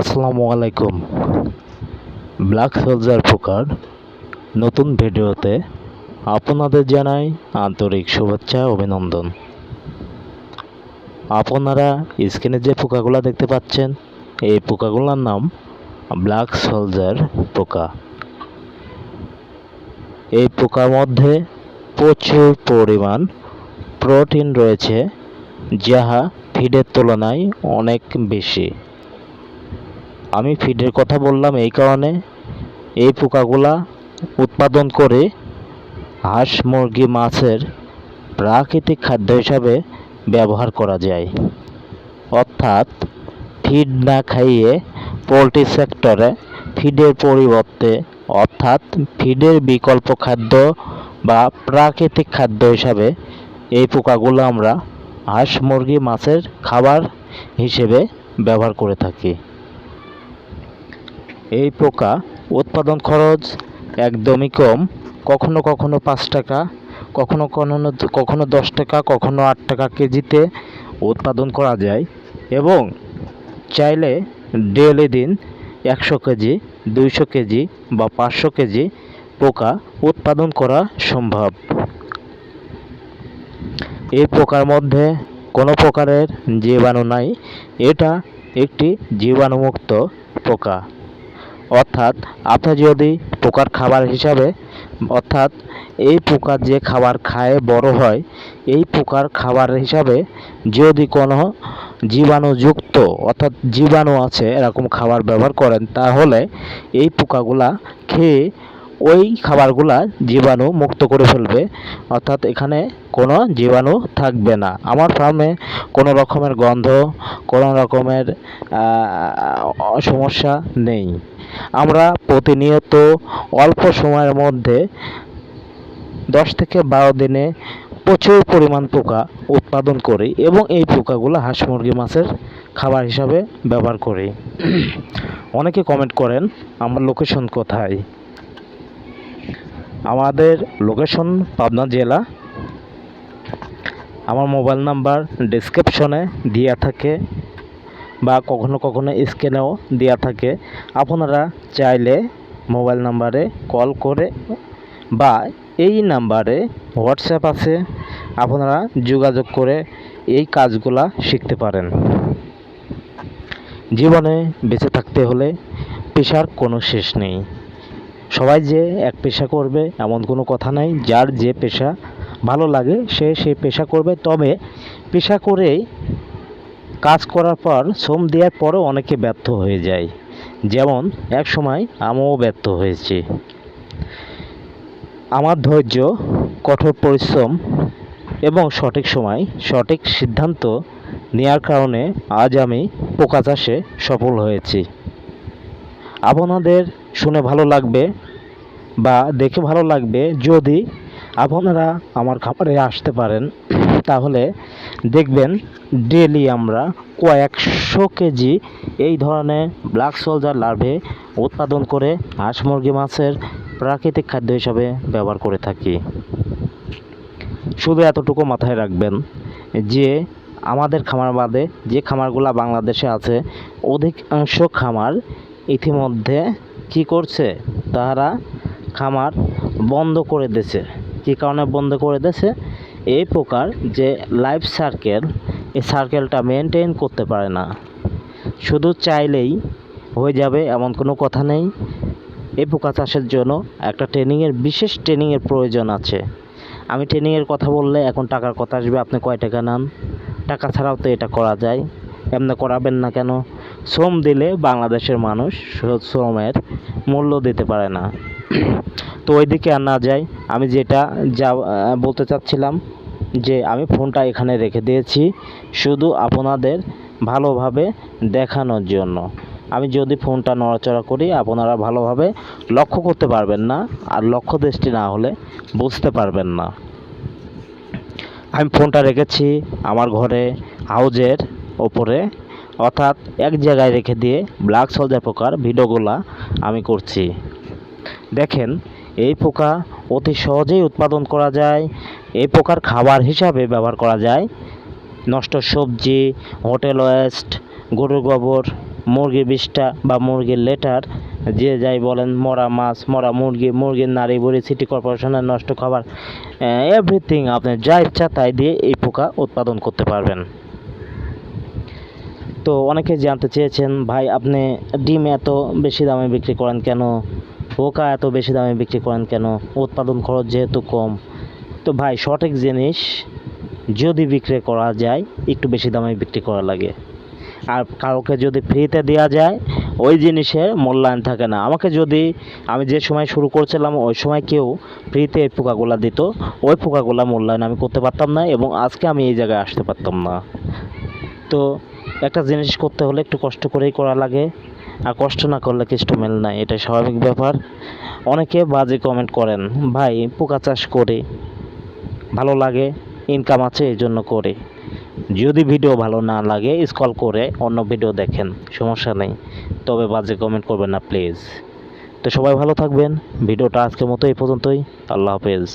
আসসালামু আলাইকুম। Black soldier পোকার নতুন ভিডিওতে আপনাদের জানাই আন্তরিক শুভেচ্ছা, অভিনন্দন। আপনারা স্ক্রিনে যে পোকাগুলো দেখতে পাচ্ছেন, এই পোকাগুলোর নাম ব্ল্যাক সোলজার পোকা এই পোকার মধ্যে প্রচুর পরিমাণ প্রোটিন রয়েছে, যাহা ফিডের তুলনায় অনেক বেশি। আমি ফিডের কথা বললাম এই কারণে। এই পোকাগুলা উৎপাদন করে হাঁস, মুরগি, মাছের প্রাকৃতিক খাদ্য হিসাবে ব্যবহার করা যায়। অর্থাৎ ফিড না খাইয়ে পোলট্রি সেক্টরে ফিডের পরিবর্তে, অর্থাৎ ফিডের বিকল্প খাদ্য বা প্রাকৃতিক খাদ্য হিসাবে এই পোকাগুলো আমরা হাঁস, মুরগি, মাছের খাবার হিসেবে ব্যবহার করে থাকি। এই পোকা উৎপাদন খরচ একদমই কম। কখনো কখনো পাঁচ টাকা, কখনো কখনো কখনো দশ টাকা, কখনো আট টাকা কেজিতে উৎপাদন করা যায় এবং চাইলে ডেলি দিন একশো কেজি, দুইশো কেজি বা পাঁচশো কেজি পোকা উৎপাদন করা সম্ভব। এই পোকার মধ্যে কোনো প্রকারের জীবাণু নাই। এটা একটি জীবাণুমুক্ত পোকা। অর্থাৎ আপনি যদি পোকার খাবার হিসাবে, অর্থাৎ এই পোকা যে খাবার খায় বড় হয়, এই পোকার খাবার হিসাবে যদি কোনো জীবাণুযুক্ত, অর্থাৎ জীবাণু আছে, এরকম খাবার ব্যবহার করেন, তাহলে এই পোকাগুলা খেয়ে ওই খাবারগুলা জীবাণু মুক্ত করে ফেলবে। অর্থাৎ এখানে কোনো জীবাণু থাকবে না। আমার ফার্মে কোনো রকমের গন্ধ, কোনো রকমের সমস্যা নেই। আমরা প্রতিনিয়ত অল্প সময়ের মধ্যে দশ থেকে বারো দিনে প্রচুর পরিমাণ পোকা উৎপাদন করি এবং এই পোকাগুলো হাঁস, মুরগি, মাছের খাবার হিসাবে ব্যবহার করি। অনেকে কমেন্ট করেন, আমার লোকেশন কোথায়? আমাদের লোকেশন পাবনা জেলা। আমার মোবাইল নাম্বার ডিসক্রিপশনে দেওয়া থাকে বা কখনো কখনো স্ক্যানেও দেওয়া থাকে। আপনারা চাইলে মোবাইল নাম্বারে কল করে বা এই নাম্বারে হোয়াটসঅ্যাপ আছে। আপনারা যোগাযোগ করে এই কাজগুলা শিখতে পারেন। জীবনে বেঁচে থাকতে হলে পেশার কোনো শেষ নেই। সবাই যে এক পেশা করবে, এমন কোনো কথা নাই। যার যে পেশা ভালো লাগে, সে সেই পেশা করবে। তবে পেশা করেই কাজ করার পর শ্রম দেওয়ার পরও অনেকে ব্যর্থ হয়ে যায়। যেমন, এক সময় আমিও ব্যর্থ হয়েছি। আমার ধৈর্য, কঠোর পরিশ্রম এবং সঠিক সময়, সঠিক সিদ্ধান্ত নেওয়ার কারণে আজ আমি পোকা চাষে সফল হয়েছি। আপনাদের শুনে ভালো লাগবে বা দেখে ভালো লাগবে, যদি আপনারা আমার খামারে আসতে পারেন, তাহলে দেখবেন ডেলি আমরা কয়েকশো কেজি এই ধরনের ব্ল্যাক সোলজার লার্ভে উৎপাদন করে হাঁস মুরগি মাছের প্রাকৃতিক খাদ্য হিসাবে ব্যবহার করে থাকি। শুধু এতটুকু মাথায় রাখবেন যে আমাদের খামার বাদে যে খামারগুলো বাংলাদেশে আছে, অধিকাংশ খামার ইতিমধ্যে কি করছে? তারা খামার বন্ধ করে দিয়েছে। কী কারণে বন্ধ করে দিয়েছে? এই পোকার যে লাইফ সার্কেল এই সার্কেলটা মেনটেন করতে পারে না। শুধু চাইলেই হয়ে যাবে এমন কোনো কথা নেই। এই পোকা চাষের জন্য একটা ট্রেনিংয়ের বিশেষ ট্রেনিংয়ের প্রয়োজন আছে। আমি ট্রেনিংয়ের কথা বললে এখন টাকার কথা আসবে, আপনি কয় টাকা নেন? টাকা ছাড়াও তো এটা করা যায়। এমনি করাবেন না কেন? শ্রম দিলে বাংলাদেশের মানুষ শ্রমের মূল্য দিতে পারে না। তো ওই দিকে আর না যাই। আমি যেটা যা বলতে চাচ্ছিলাম যে আমি ফোনটা এখানে রেখে দিয়েছি শুধু আপনাদের ভালোভাবে দেখানোর জন্য। আমি যদি ফোনটা নড়াচড়া করি, আপনারা ভালোভাবে লক্ষ্য করতে পারবেন না আর লক্ষ্য দৃষ্টি না হলে বুঝতে পারবেন না। আমি ফোনটা রেখেছি আমার ঘরে, হাউজের ওপরে। অর্থাৎ এক জায়গায় রেখে দিয়ে ব্ল্যাক সোলজার পোকার ভিডিওগুলা আমি করছি। দেখেন, এই পোকা অতি সহজেই উৎপাদন করা যায়, এই পোকার খাবার হিসাবে ব্যবহার করা যায়। নষ্ট সবজি, হোটেল ওয়েস্ট, গরুর গোবর মুরগির বিষটা বা মুরগির লেটার, যে যাই বলেন, মরা মাছ, মরা মুরগি, মুরগির নাড়ি বুড়ি, সিটি কর্পোরেশনের নষ্ট খাবার এভরিথিং আপনি যা ইচ্ছা তাই দিয়ে এই পোকা উৎপাদন করতে পারবেন। তো অনেকে জানতে চেয়েছেন, ভাই, আপনি ডিম এত বেশি দামে বিক্রি করেন কেন? পোকা এত বেশি দামে বিক্রি করেন কেন? উৎপাদন খরচ যেহেতু কম। তো ভাই, সঠিক জিনিস, যদি বিক্রি করা যায়, একটু বেশি দামে বিক্রি করা লাগে। আর কাউকে যদি ফ্রিতে দেওয়া যায়, ওই জিনিসের মূল্যায়ন থাকে না। আমাকে যদি, আমি যে সময় শুরু করছিলাম, ওই সময় কেউ ফ্রিতে এই পোকাগুলা দিত, ওই পোকাগুলা মূল্যায়ন আমি করতে পারতাম না এবং আজকে আমি এই জায়গায় আসতে পারতাম না। তো একটা জিনিস করতে হলে একটু কষ্ট করেই করা লাগে, আর কষ্ট না করলে কিছু মেল নাই এটা স্বাভাবিক ব্যাপার। অনেকে বাজে কমেন্ট করেন, ভাই, পোকা চাষ করে, ভালো লাগে ইনকাম আছে, এই জন্য করে। যদি ভিডিও ভালো না লাগে স্কল করে অন্য ভিডিও দেখেন, সমস্যা নেই। তবে বাজে কমেন্ট করবেন না প্লিজ তো সবাই ভালো থাকবেন, ভিডিওটা আজকের মতো এই পর্যন্তই, আল্লাহ হাফেজ।